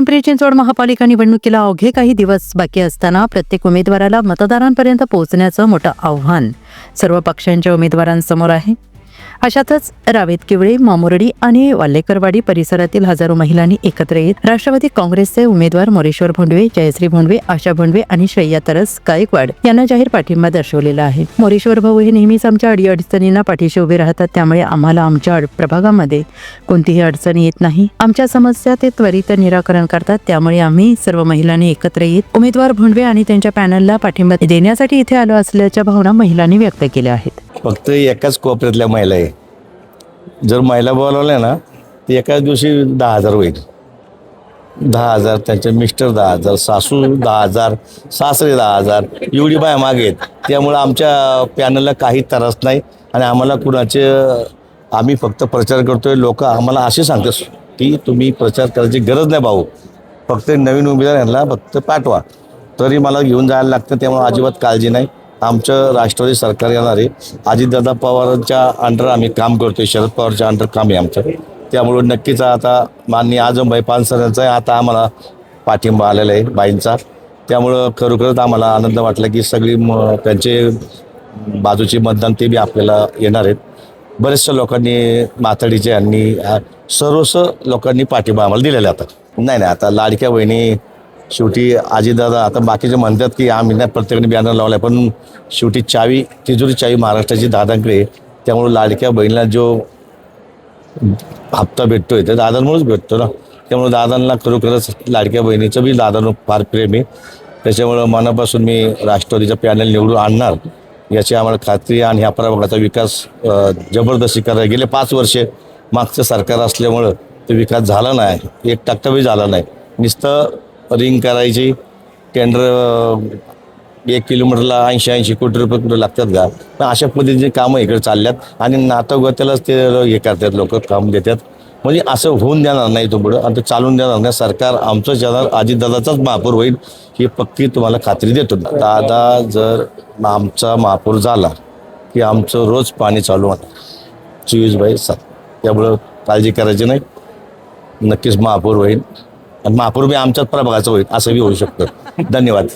पिंपरी चिंचवड महापालिका निवडणुकीला अवघे काही दिवस बाकी असताना प्रत्येक उमेदवाराला मतदारांपर्यंत पोहोचण्याचं मोठं आव्हान. सर्व पक्षांच्या उमेदवारांसमोर आहे. अशातच रावेत किवळे मामुर्डी आणि वाल्लेकरवाडी परिसरातील हजारो महिलांनी एकत्र येत राष्ट्रवादी काँग्रेसचे उमेदवार मोरेश्वर भोंडवे जयश्री भोंडवे आशा भोंडवे आणि श्रेया तरस गायकवाड यांना जाहीर पाठिंबा दर्शवलेला आहे. मोरेश्वर भाऊ हे नेहमीच आमच्या अडीअडचणींना पाठीशी उभे राहतात त्यामुळे आम्हाला आमच्या अड- प्रभागामध्ये कोणतीही अडचण येत नाही. आमच्या समस्या ते त्वरित निराकरण करतात त्यामुळे आम्ही सर्व महिलांनी एकत्र येत उमेदवार भोंडवे आणि त्यांच्या पॅनलला पाठिंबा देण्यासाठी इथे आलो असल्याच्या भावना महिलांनी व्यक्त केल्या आहेत. फक्त एकाच कोपऱ्यातल्या महिला आहे. जर महिला बोलावल्या ना तर एकाच दिवशी दहा हजार होईल. दहा हजार त्यांचे मिस्टर दहा हजार सासू दहा हजार सासरे दहा हजार एवढी बाया मागे आहेत. त्यामुळं आमच्या पॅनलला काही त्रास नाही आणि आम्हाला कुणाचे आम्ही फक्त प्रचार करतोय. लोक आम्हाला असे सांगतात की तुम्ही प्रचार करायची गरज नाही भाऊ. फक्त नवीन उमेदवार यांना फक्त पाठवा. तरी मला घेऊन जायला लागतं त्यामुळे अजिबात काळजी नाही. आमचं राष्ट्रवादी सरकार येणार आहे अजितदादा पवारांच्या अंडर आम्ही काम करतोय शरद पवारच्या अंडर काम आहे आमचं. त्यामुळं नक्कीच आता माननीय आजमभाई पानसरांचा आता आम्हाला पाठिंबा आलेला आहे बाईंचा. त्यामुळं खरोखरच आम्हाला आनंद वाटला की सगळी म त्यांचे बाजूचे मतदान ते बी आपल्याला येणार आहेत. बरेचशा लोकांनी माथाडीचे यांनी सर्वस लोकांनी पाठिंबा आम्हाला दिलेला आहे आता. नाही नाही आता लाडक्या बहिणी शेवटी आजीदादा आता बाकीचे म्हणतात की आम्ही नाही प्रत्येकाने बॅनर आहे पण शेवटी चावी तिजोरी चावी महाराष्ट्राची दादांकडे त्यामुळे लाडक्या बहिणीला जो हप्ता भेटतोय तर दादांमुळेच भेटतो ना. त्यामुळे दादांना खरोखरच लाडक्या बहिणीचं बी दादांवर फार प्रेम आहे. त्याच्यामुळं मनापासून मी राष्ट्रवादीचा पॅनल निवडून आणणार याची आम्हाला खात्री आणि ह्या प्रभागाचा विकास जबरदस्ती करायला गेले पाच वर्षे मागचं सरकार असल्यामुळं तो विकास झाला नाही. एक टक्का बी झाला नाही. नुसतं रिंग करायची. टेंडर एक किलोमीटरला ऐंशी ऐंशी कोटी रुपये कुठे लागतात का? पण अशा पद्धतीचे कामं इकडे चालल्यात आणि नातवगत्यालाच ते हे करतात लोक काम देतात. म्हणजे असं होऊन देणार नाही तो पुढं आणि ते चालून देणार नाही. सरकार आमचं जाणार अजितदादाचाच महापौर होईल ही पक्की तुम्हाला खात्री देतो. दादा जर आमचा महापौर झाला की आमचं रोज पाणी चालू होणार. चोवीस बाय सात. त्यामुळं काळजी करायची नाही. नक्कीच महापौर होईल. महापौर बी आमच्याच प्रभागाचं होईल असं बी होऊ शकतं. धन्यवाद.